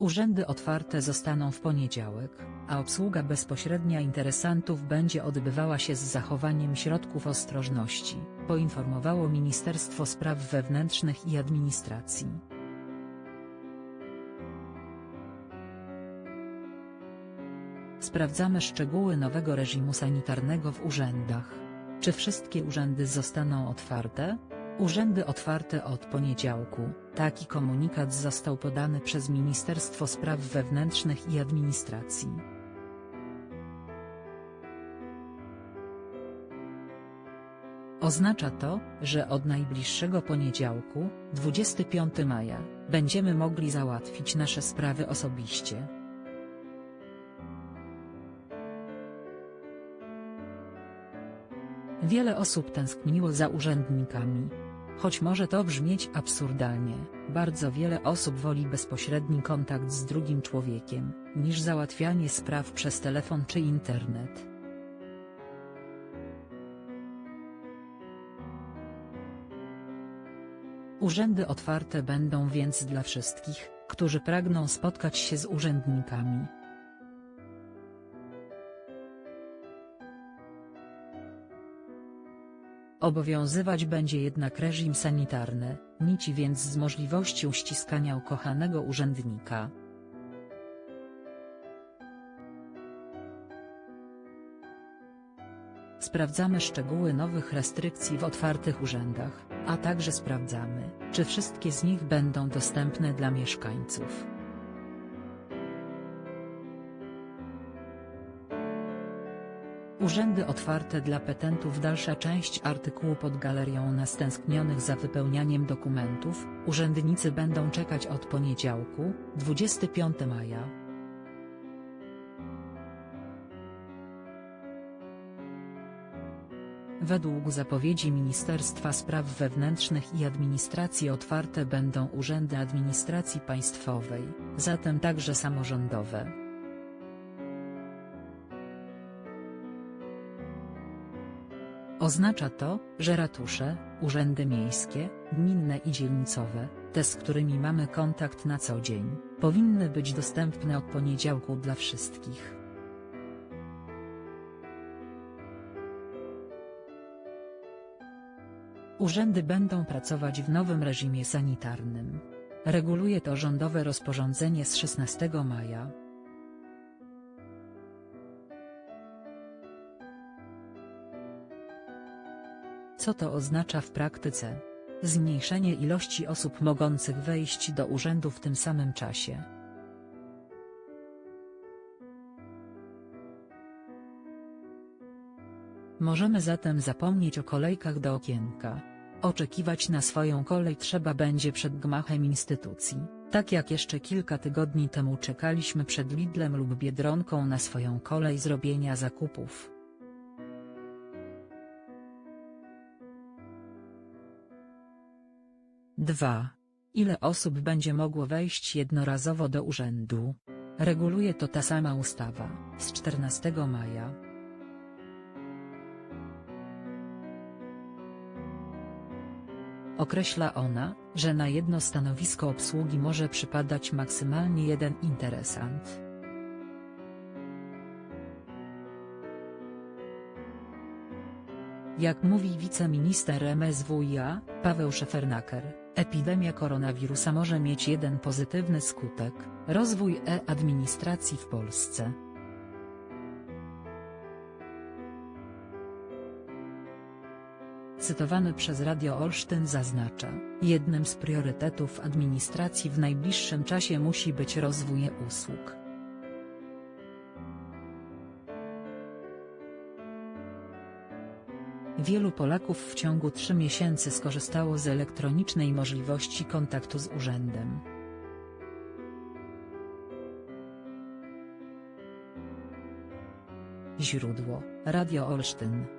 Urzędy otwarte zostaną w poniedziałek, a obsługa bezpośrednia interesantów będzie odbywała się z zachowaniem środków ostrożności, poinformowało Ministerstwo Spraw Wewnętrznych i Administracji. Sprawdzamy szczegóły nowego reżimu sanitarnego w urzędach. Czy wszystkie urzędy zostaną otwarte? Urzędy otwarte od poniedziałku. Taki komunikat został podany przez Ministerstwo Spraw Wewnętrznych i Administracji. Oznacza to, że od najbliższego poniedziałku, 25 maja, będziemy mogli załatwić nasze sprawy osobiście. Wiele osób tęskniło za urzędnikami. Choć może to brzmieć absurdalnie, bardzo wiele osób woli bezpośredni kontakt z drugim człowiekiem, niż załatwianie spraw przez telefon czy internet. Urzędy otwarte będą więc dla wszystkich, którzy pragną spotkać się z urzędnikami. Obowiązywać będzie jednak reżim sanitarny, nici więc z możliwością ściskania ukochanego urzędnika. Sprawdzamy szczegóły nowych restrykcji w otwartych urzędach, a także sprawdzamy, czy wszystkie z nich będą dostępne dla mieszkańców. Urzędy otwarte dla petentów Dalsza część artykułu pod galerią na stęsknionych za wypełnianiem dokumentów, urzędnicy będą czekać od poniedziałku, 25 maja. Według zapowiedzi Ministerstwa Spraw Wewnętrznych i Administracji otwarte będą urzędy administracji państwowej, zatem także samorządowe. Oznacza to, że ratusze, urzędy miejskie, gminne i dzielnicowe, te z którymi mamy kontakt na co dzień, powinny być dostępne od poniedziałku dla wszystkich. Urzędy będą pracować w nowym reżimie sanitarnym. Reguluje to rządowe rozporządzenie z 16 maja. Co to oznacza w praktyce? Zmniejszenie ilości osób mogących wejść do urzędu w tym samym czasie. Możemy zatem zapomnieć o kolejkach do okienka. Oczekiwać na swoją kolej trzeba będzie przed gmachem instytucji, tak jak jeszcze kilka tygodni temu czekaliśmy przed Lidlem lub Biedronką na swoją kolej zrobienia zakupów. Dwa. Ile osób będzie mogło wejść jednorazowo do urzędu? Reguluje to ta sama ustawa, z 14 maja. Określa ona, że na jedno stanowisko obsługi może przypadać maksymalnie jeden interesant. Jak mówi wiceminister MSWiA, Paweł Szefernaker, epidemia koronawirusa może mieć jeden pozytywny skutek, rozwój e-administracji w Polsce. Cytowany przez Radio Olsztyn zaznacza, jednym z priorytetów administracji w najbliższym czasie musi być rozwój e-usług. Wielu Polaków w ciągu 3 miesięcy skorzystało z elektronicznej możliwości kontaktu z urzędem. Źródło: Radio Olsztyn